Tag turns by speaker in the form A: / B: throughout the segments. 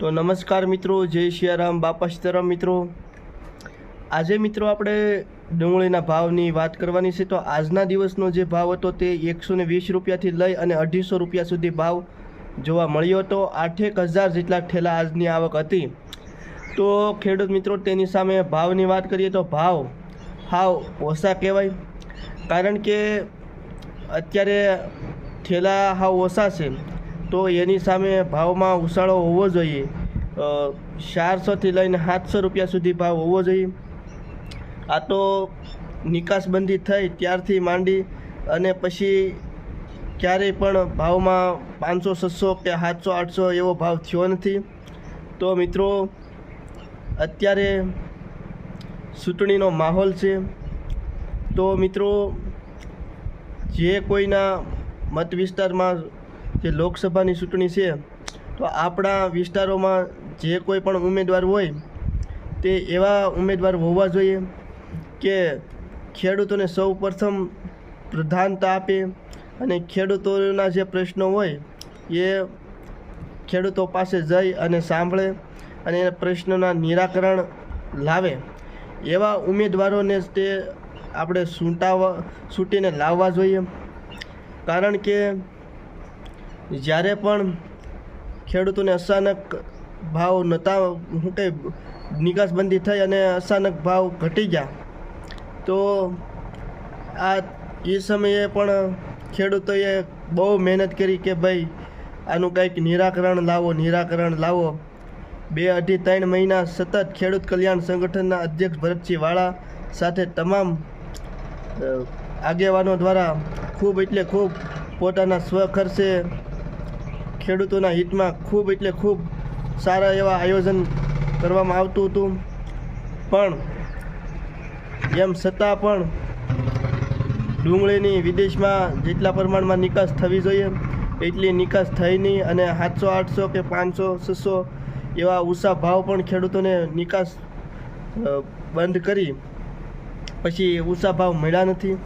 A: તો નમસ્કાર મિત્રો, જય સિયારામ બાપા સીતારામ મિત્રો. આજે મિત્રો આપણે ડુંગળીના ભાવની વાત કરવાની છે. તો આજના દિવસનો જે ભાવ હતો તે એકસો ને વીસ રૂપિયાથી લઈ અને અઢીસો રૂપિયા સુધી ભાવ જોવા મળ્યો હતો. આઠેક હજાર જેટલા ઠેલા આજની આવક હતી. તો ખેડૂત મિત્રો, તેની સામે ભાવની વાત કરીએ તો ભાવ, હાવ ઓછા કહેવાય. કારણ કે અત્યારે ઠેલા હાવ ઓછા છે. તો એની સામે ભાવમાં ઉછાળો હોવો જોઈએ. ચારસોથી લઈને સાતસો રૂપિયા સુધી ભાવ હોવો જોઈએ. આ તો નિકાસબંધી થઈ ત્યારથી માંડી અને પછી ક્યારેય પણ ભાવમાં પાંચસો, છસો કે સાતસો, આઠસો એવો ભાવ થયો નથી. તો મિત્રો, અત્યારે ચૂંટણીનો માહોલ છે. તો મિત્રો, જે કોઈના મત વિસ્તારમાં જે લોકસભાની ચૂંટણી છે, તો આપણા વિસ્તારોમાં જે કોઈ પણ ઉમેદવાર હોય, તે એવા ઉમેદવાર હોવા જોઈએ કે ખેડૂતોને સૌ પ્રથમ પ્રધાનતા આપે અને ખેડૂતોના જે પ્રશ્નો હોય, એ ખેડૂતો પાસે જઈ અને સાંભળે અને એ પ્રશ્નોના નિરાકરણ લાવે. એવા ઉમેદવારોને તે આપણે સૂંટાવા, સૂંટીને લાવવા જોઈએ. કારણ કે જ્યારે પણ ખેડૂતોને અચાનક ભાવ નતા શું કંઈ નિકાસબંધી થઈ અને અચાનક ભાવ ઘટી ગયા, તો આ એ સમયે પણ ખેડૂતોએ બહુ મહેનત કરી કે ભાઈ આનું કંઈક નિરાકરણ લાવો નિરાકરણ લાવો. બે અઢી ત્રણ મહિના સતત ખેડૂત કલ્યાણ સંગઠનના અધ્યક્ષ ભરતસિંહ વાળા સાથે તમામ આગેવાનો દ્વારા ખૂબ એટલે ખૂબ પોતાના સ્વખર્ચે ખેડૂતોના હિતમાં ખૂબ એટલે ખૂબ સારા એવા આયોજન કરવામાં આવતું હતું. પણ એમ છતાં પણ ડુંગળીની વિદેશમાં જેટલા પ્રમાણમાં નિકાસ થવી જોઈએ, એટલી નિકાસ થઈ નહીં અને સાતસો, આઠસો કે પાંચસો, છસો એવા ઊંચા ભાવ પણ ખેડૂતોને નિકાસ બંધ કરી પછી ઊંચા ભાવ મળ્યા નથી.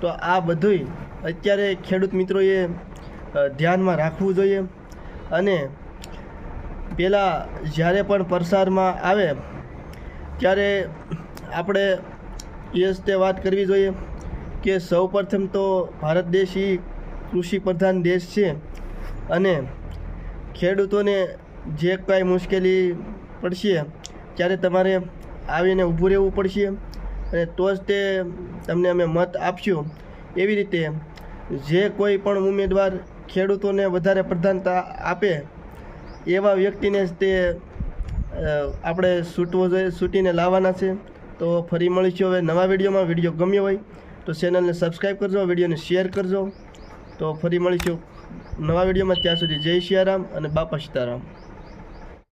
A: તો આ બધુંય અત્યારે ખેડૂત મિત્રોએ ધ્યાનમાં રાખવું જોઈએ. અને પહેલાં જ્યારે પણ પ્રસારમાં આવે, ત્યારે આપણે એ જ તે વાત કરવી જોઈએ કે સૌ પ્રથમ તો ભારત દેશ એ કૃષિ પ્રધાન દેશ છે અને ખેડૂતોને જે કાંઈ મુશ્કેલી પડશે, ત્યારે તમારે આવીને ઊભું રહેવું પડશે અને તો જ તે તમને અમે મત આપશું. એવી રીતે જે કોઈ પણ ઉમેદવાર ખેડૂતોને વધારે પ્રધાનતા આપે એવા વ્યક્તિને જ તે આપણે છૂટવો જોઈએ છૂટીને લાવવાના છે. તો ફરી મળીશું હવે નવા વિડીયોમાં. વીડિયો ગમ્યો હોય તો ચેનલને સબસ્ક્રાઈબ કરજો, વિડીયોને શેર કરજો. તો ફરી મળીશું નવા વિડીયોમાં. ત્યાં સુધી જય સિયારામ અને બાપા સીતારામ.